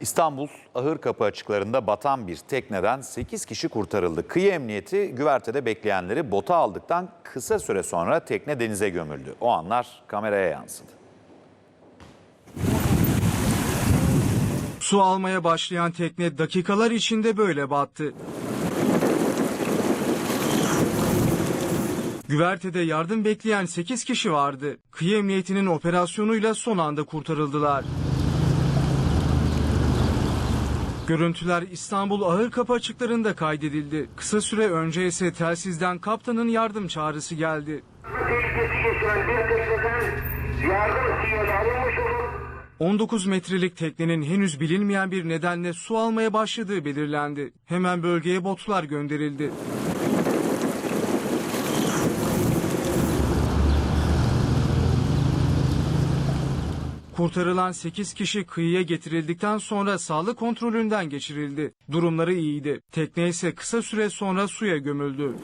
İstanbul Ahırkapı açıklarında batan bir tekneden 8 kişi kurtarıldı. Kıyı Emniyeti güvertede bekleyenleri bota aldıktan kısa süre sonra tekne denize gömüldü. O anlar kameraya yansıdı. Su almaya başlayan tekne dakikalar içinde böyle battı. Güvertede yardım bekleyen 8 kişi vardı. Kıyı Emniyeti'nin operasyonuyla son anda kurtarıldılar. Görüntüler İstanbul Ahırkapı açıklarında kaydedildi. Kısa süre önce ise telsizden kaptanın yardım çağrısı geldi. tehlikesi geçiren bir tekneden yardım sinyali alınmış olup 19 metrelik teknenin henüz bilinmeyen bir nedenle su almaya başladığı belirlendi. Hemen bölgeye botlar gönderildi. Kurtarılan 8 kişi kıyıya getirildikten sonra sağlık kontrolünden geçirildi. Durumları iyiydi. Tekne ise kısa süre sonra suya gömüldü.